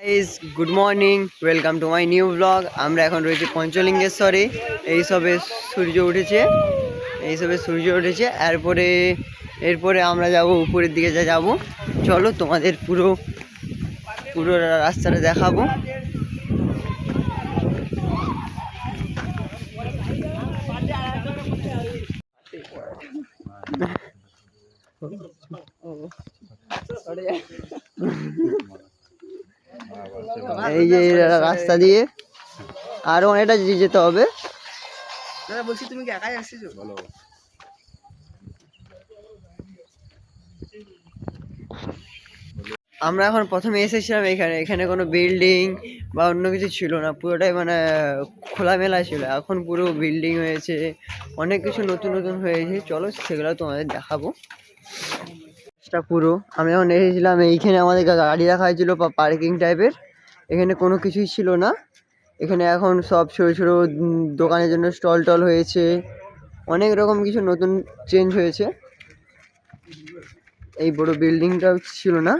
Guys good morning welcome to my new blog আমরা এখন রয়েছি পঞ্চলিঙ্গেশ্বরে। এই সবে সূর্য উঠেছে। এই সবে সূর্য উঠেছে। এরপরে এরপরে আমরা যাব উপরের দিকে যা যাব। চলো তোমাদের পুরো পুরো রাস্তাটা দেখাবো এই যে রাস্তা দিয়ে। আরও অনেকটা যেতে হবে। দাদা বলছি তুমি কি একাই আসছিস বলো। আমরা এখন প্রথমে এসেছিলাম এখানে। এখানে কোনো বিল্ডিং বা অন্য কিছু ছিল না। পুরোটাই মানে খোলামেলা ছিল। এখন পুরো বিল্ডিং হয়েছে। অনেক কিছু নতুন নতুন হয়েছে। চলো সেগুলো তোমাদের দেখাবো। পুরো। আমি যখন এসেছিলাম এইখানে। আমাদের গাড়ি রাখা হয়েছিল বা পার্কিং টাইপের এখানে কোনো কিছুই ছিল না। এখানে এখন সব ছোটো ছোটো দোকানের জন্য স্টল টল হয়েছে। অনেক রকম কিছু নতুন চেঞ্জ হয়েছে। এই বড় বিল্ডিংটাও ছিল না।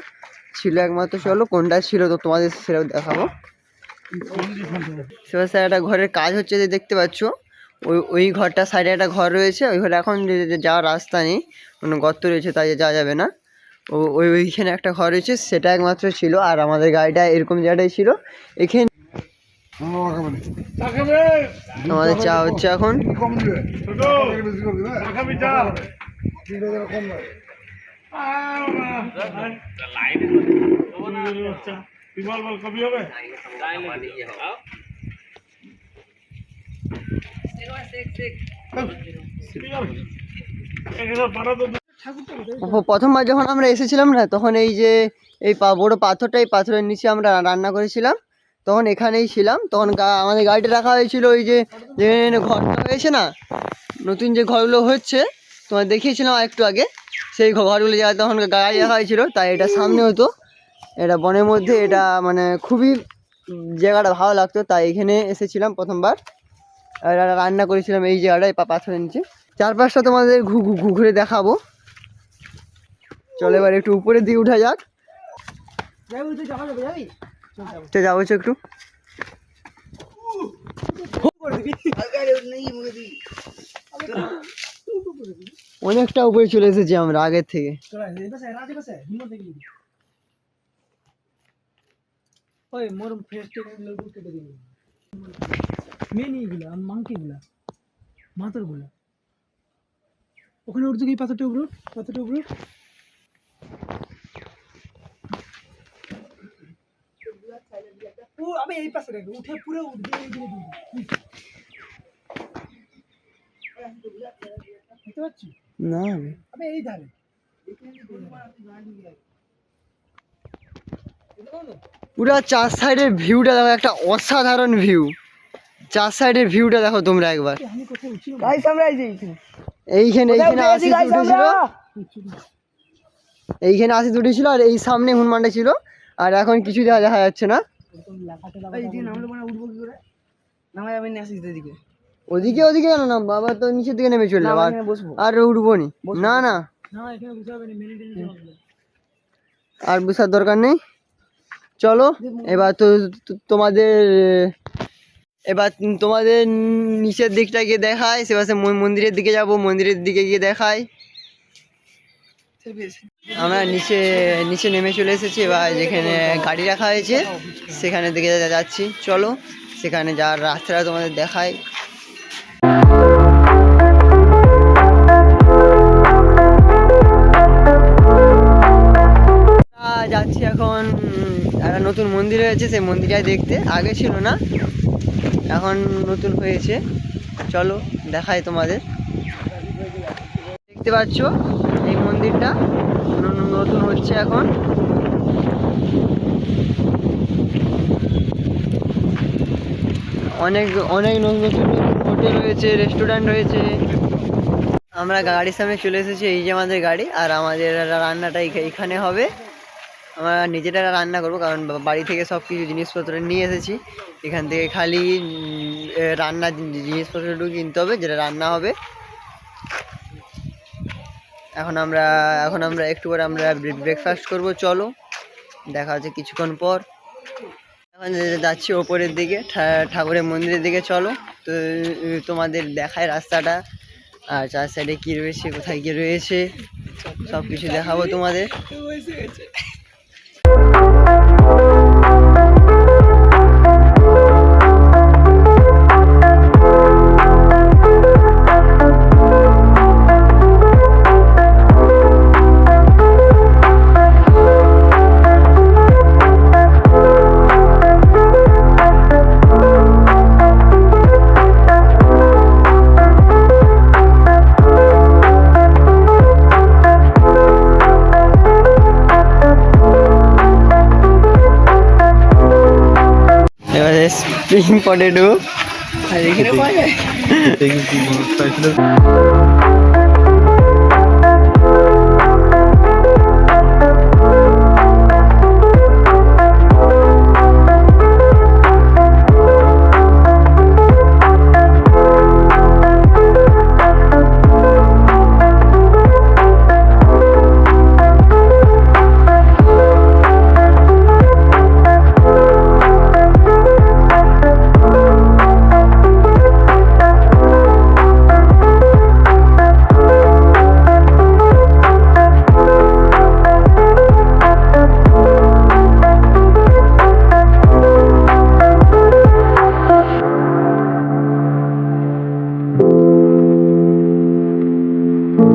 ছিল একমাত্র চলো, কোনটা ছিল তো তোমাদের সেটাও দেখাবো। সেবার স্যার একটা ঘরের কাজ হচ্ছে যে দেখতে পাচ্ছ। ওই ওই ঘরটা সাইডে একটা ঘর রয়েছে। ওই ঘরে এখন যাওয়ার রাস্তা নেই। কোনো গর্ত রয়েছে, তাই যাওয়া যাবে না। ও, ওই ওইখানে একটা ঘর রয়েছে সেটা একমাত্র ছিল, আর আমাদের গাড়িটা এরকম জায়গাটাই ছিল, এখানে আমাদের চা হচ্ছে এখন। প- প্রথমবার যখন আমরা এসেছিলাম না, তখন এই যে, এই বড় পাথরটা এই পাথরের নিচে আমরা রান্না করেছিলাম। তখন এখানেই ছিলাম। তখন আমাদের গাড়িটা রাখা হয়েছিল ওই যে ঘরটা হয়েছে না, নতুন যে ঘরগুলো হচ্ছে তোমার দেখিয়েছিলাম একটু আগে, সেই ঘরগুলো জায়গায় তখন গাড়ি রাখা হয়েছিল, তাই এটা সামনে হতো। এটা বনের মধ্যে এটা মানে খুবই জায়গাটা ভালো লাগতো, তাই এখানে এসেছিলাম প্রথমবার। রান্না করেছিলাম এই জায়গাটায় পাথরের নিচে। চারপাশটা তোমাদের ঘু- ঘু- ঘুরে দেখাবো। চলো এবার একটু উপরের দিকে উঠা যাক। তো যাব হচ্ছে একটু। অনেকটা উপরে চলে এসেছি আমরা আগের থেকে। ওই মোর ফেস লোগো কেটে দিবি মেন এইগুলা মাংকি গুলা মাথারগুলা ওখানে উঠতে গিয়ে পাথরটা উপরে? উঠ, পাথরটা উপরে? উঠ। ও আমি এই পাশে রাখব উঠে পুরো উঠবে এই দিকে দিবি না। আমি এই ধারে। পুরো চার সাইডের ভিউটা দেখো একটা অসাধারণ ভিউ। চার সাইডের ভিউটা দেখো তোমরা একবার। এইখানে। এইখানে guys উঠেছিল? এইখানে আশিস উঠেছিল আর এই সামনে হনুমানটা ছিল। আর এখন কিছু দেখা দেখা যাচ্ছে না। নামা যাবে ওদিকে ওদিকে কেন না বাবা তো নিচের দিকে নেমে চলে না, আর উঠবো নি। না না। আর বুঝার দরকার নেই। চলো এবার তো তোমাদের এবার তোমাদের নিচের দিকটা গিয়ে দেখায় সে পাশে ম- মন্দিরের দিকে যাব মন্দিরের দিকে গিয়ে দেখায়। আমরা নিচে নিচে নেমে চলে এসেছি, এবার যেখানে গাড়ি রাখা হয়েছে, সেখানে দিকে যাচ্ছি। চলো, সেখানে যাওয়ার রাস্তাটা তোমাদের দেখায় যাচ্ছি এখন, একটা নতুন মন্দির হয়েছে, সেই মন্দিরটা দেখতে। আগে ছিল না, এখন নতুন হয়েছে। চলো, দেখাই তোমাদের। দেখতে পাচ্ছ? মন্দিরটা। নতুন হচ্ছে এখন। অনেক অনেক নতুন নতুন হোটেল রয়েছে রেস্টুরেন্ট রয়েছে। আমরা গাড়ির সামনে চলে এসেছি, এই যে আমাদের গাড়ি, আর আমাদের রান্নাটা এখানে হবে। আমরা নিজেরা রান্না করব, কারণ বাড়ি থেকে সব কিছু জিনিসপত্র নিয়ে এসেছি। এখান থেকে খালি জি- জিনিসপত্রটুকু কিনতে হবে, যেটা রান্না হবে। এখন আমরা এখন আমরা একটু পরে আমরা ব্রেকফাস্ট করব, চলো। দেখা হচ্ছে কিছুক্ষণ পর। এখন যাচ্ছি ওপরের দিকে ঠাকুরের মন্দিরের দিকে, চলো। তো, তোমাদের দেখায় রাস্তাটা, আর চার সাইডে কী রয়েছে, কোথায় কী রয়েছে সব কিছু দেখাবো তোমাদের। এবারে স্প্রিং পটেটো আর এখানে পাওয়া যায়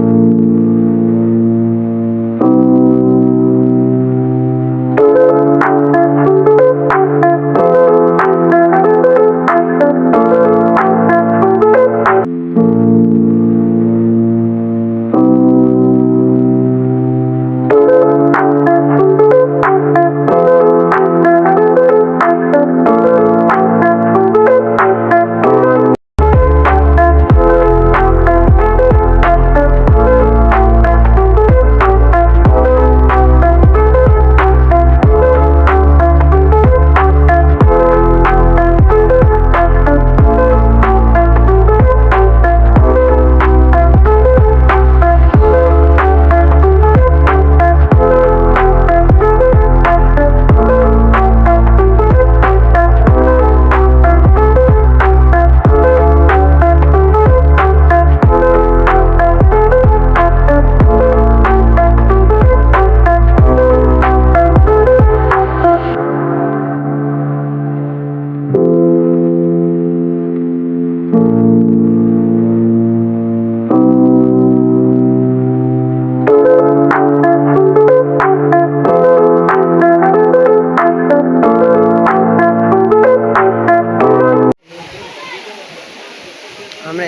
あ。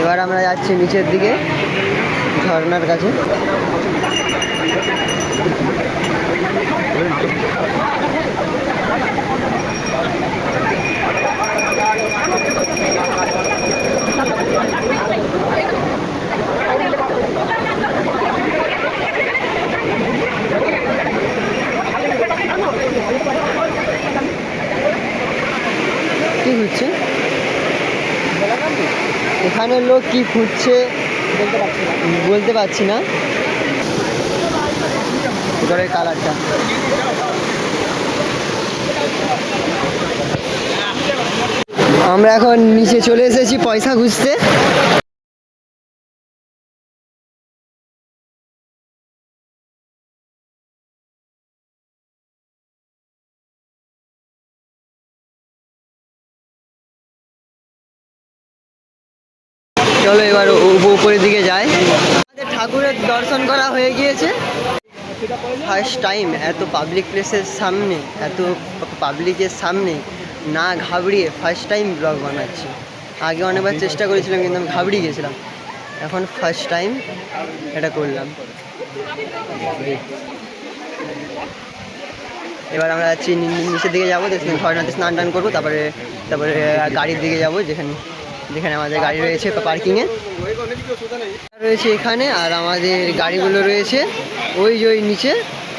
এবার আমরা যাচ্ছি নিচের দিকে ঝর্নার কাছে কি হচ্ছে এখানের লোক কি খুঁজছে বলতে পারছি না। কালারটা। আমরা এখন নিচে চলে এসেছি পয়সা খুঁজতে। উপরের দিকে যায়। আমাদের ঠাকুরের দর্শন করা হয়ে গিয়েছে। ফার্স্ট টাইম এত পাবলিক প্লেসের সামনে, এত পাবলিকের সামনে না ঘাবড়িয়ে ফার্স্ট টাইম ব্লগ বানাচ্ছি। আগে অনেকবার চেষ্টা করেছিলাম, কিন্তু আমি ঘাবড়িয়ে গেছিলাম। এখন ফার্স্ট টাইম এটা করলাম। এবার আমরা নিচের দিকে যাব ঝর্ণাতে স্নান টান করব, তারপরে তারপরে গাড়ির দিকে যাব, যেখানে যেখানে আমাদের গাড়ি রয়েছে পার্কিংয়ে রয়েছে এখানে আর আমাদের গাড়িগুলো রয়েছে। ওই যে ওই নিচে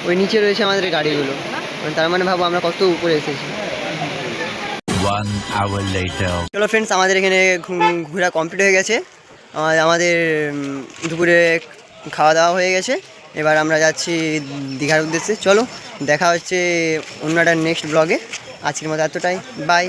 ওই নিচে রয়েছে আমাদের গাড়িগুলো। মানে তার মানে ভাবো আমরা কত উপরে এসেছি. চলো ফ্রেন্ডস আমাদের এখানে ঘোরা কমপ্লিট হয়ে গেছে। আমাদের দুপুরে খাওয়া দাওয়া হয়ে গেছে। এবার আমরা যাচ্ছি দীঘার উদ্দেশ্যে। চলো দেখা হচ্ছে অন্য একটা নেক্সট ব্লগে আজকের মতো এতটাই। বাই